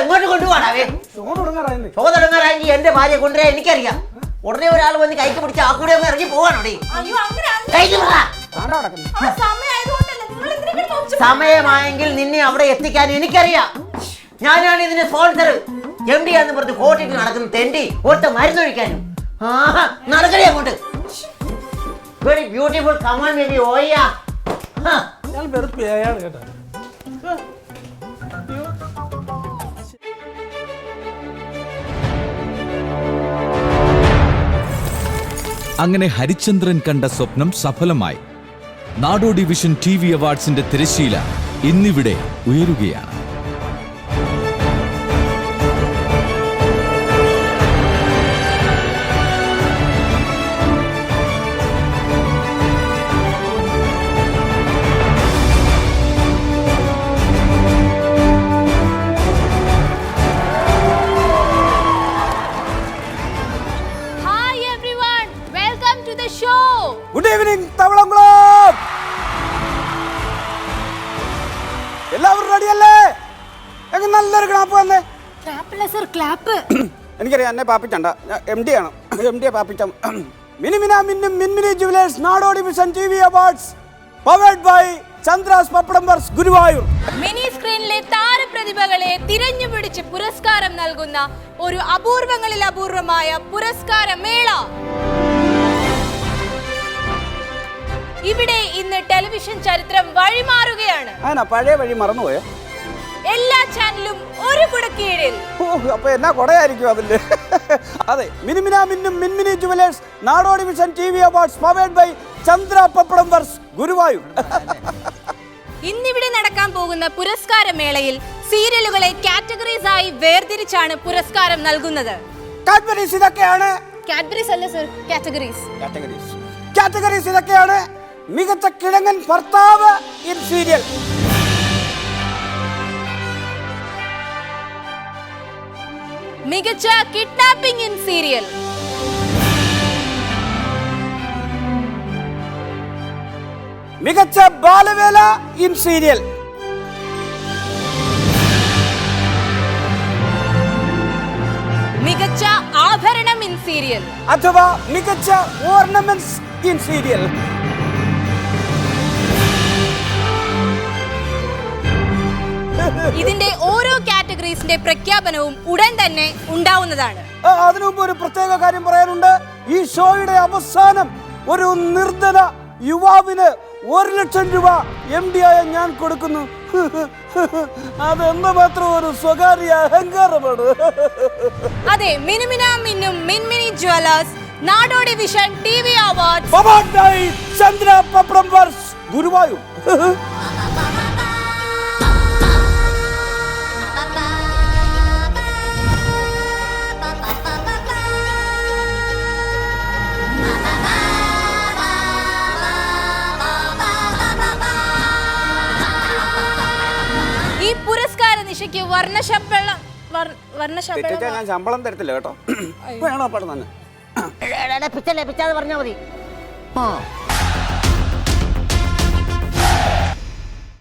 എങ്ങോട്ട് കൊണ്ടുപോകണേ എന്റെ ഭാര്യ കൊണ്ടുവരാൻ എനിക്കറിയാം. ഉടനെ ഒരാൾ വന്ന് കൈക്ക് പിടിച്ച് ആ കൂടെ ഒന്ന് ഇറങ്ങി പോവാണോടെ. കൈക്ക് സമയമായെങ്കിൽ നിന്നെ അവിടെ എത്തിക്കാൻ എനിക്കറിയാം. ഞാനാണ് ഇതിന്റെ സ്പോൺസർ എം ഡി എന്ന് പറഞ്ഞ് കോട്ടിട്ട് നടക്കുന്ന തെണ്ടി. ഒറ്റ മരുന്നൊഴിക്കാനും നടക്കണേ അങ്ങോട്ട്. Very beautiful come on baby ഓയ്യാ ഞാൻ വെറും പേയാണ് കേട്ടോ. അങ്ങനെ ഹരിചന്ദ്രൻ കണ്ട സ്വപ്നം സഫലമായി. നാടോ ഡിവിഷൻ ടി വി അവാർഡ്സിന്റെ തിരശീല ഇന്നിവിടെ ഉയരുകയാണ്. ഗുഡ് ഈവനിങ് തവളംകുളം എല്ലാവരും റെഡിയല്ലേ എങ്ങ നല്ലൊരു ക്ലാപ്പ് വന്നേ. ക്ലാപ്പല്ല സർ ക്ലാപ്പ് എനിക്കറിയാം എന്നെ പാപ്പിച്ചണ്ട. എം ഡി ആണ്. എം ഡിയെ പാപ്പിച്ച. മിനിമിന മിന്നും Minmini jewellers Nadodi mission T V awards. Powered by Chandras pappadam works Guruvayur. Mini സ്ക്രീനിലെ താരപ്രതിഭകളെ തിരഞ്ഞു പിടിച്ച് പുരസ്കാരം നൽകുന്ന ഒരു അപൂർവങ്ങളിൽ അപൂർവമായ പുരസ്കാര മേള അതിനാ പഴയ വഴി മറന്നുപോയോ? എല്ലാ ചാനലും ഒരു കുടക്കീഴിൽ. ഓ അപ്പൊ എന്നാ കൊടയായിരിക്കും അതിന്റെ അതെ മിനിമിന മിന്നും Minmini jewellers Nadodi mission T V awards powered by Chandra pappadam works Guruvayur. ഇന്നിവിടെ നടക്കാൻ പോകുന്ന പുരസ്കാര മേളയിൽ സീരിയലുകളെ കാറ്റഗറീസ് ആയി വേർതിരിച്ചാണ് പുരസ്കാരം നൽകുന്നത്. കാറ്റഗറീസ് ഇതൊക്കെയാണ്? കാറ്റഗറീസ് അല്ല സർ കാറ്റഗറീസ്. കാറ്റഗറീസ്. കാറ്റഗറീസ് ഇതൊക്കെയാണ്? മികച്ച കിഴങ്ങൻ ഭർത്താവ് ഇൻ സീരിയൽ മികച്ച കിഡ്നാപ്പിംഗ് ഇൻ സീരിയൽ മികച്ച ബാലവേല ഇൻ സീരിയൽ മികച്ച ആഭരണം ഇൻ സീരിയൽ അഥവാ മികച്ച ഓർണമെന്റ്സ് ഇൻ സീരിയൽ ഇതിന്റെ ഓരോ കാറ്റഗറീസിന്റെ പ്രഖ്യാപനവും ഉടൻ തന്നെ ഉണ്ടാവുന്നതാണ്. അതിനു മുമ്പ് ഒരു പ്രത്യേക കാര്യം പറയാനുണ്ട്. ഈ ഷോയുടെ അവസാനം ഒരു നിർധന യുവാവിന് ഒരു ലക്ഷം രൂപ എം ഡി ആയ ഞാൻ കൊടുക്കുന്നു. അതെന്ത് മാത്രം ഒരു സ്വകാര്യ അഹങ്കാരമാണ്. അതെ മിനുമിന മിന്നും Minmini jewellers Nadodi vision T V award Chandra പപ്രം Guruvayur. വർണശമ്പളം ഞാൻ ശമ്പളം തരത്തില്ല കേട്ടോ. വേണോ പടം തന്നെ പിച്ചല്ലേ പിച്ചാതെ പറഞ്ഞാ മതി. ആ.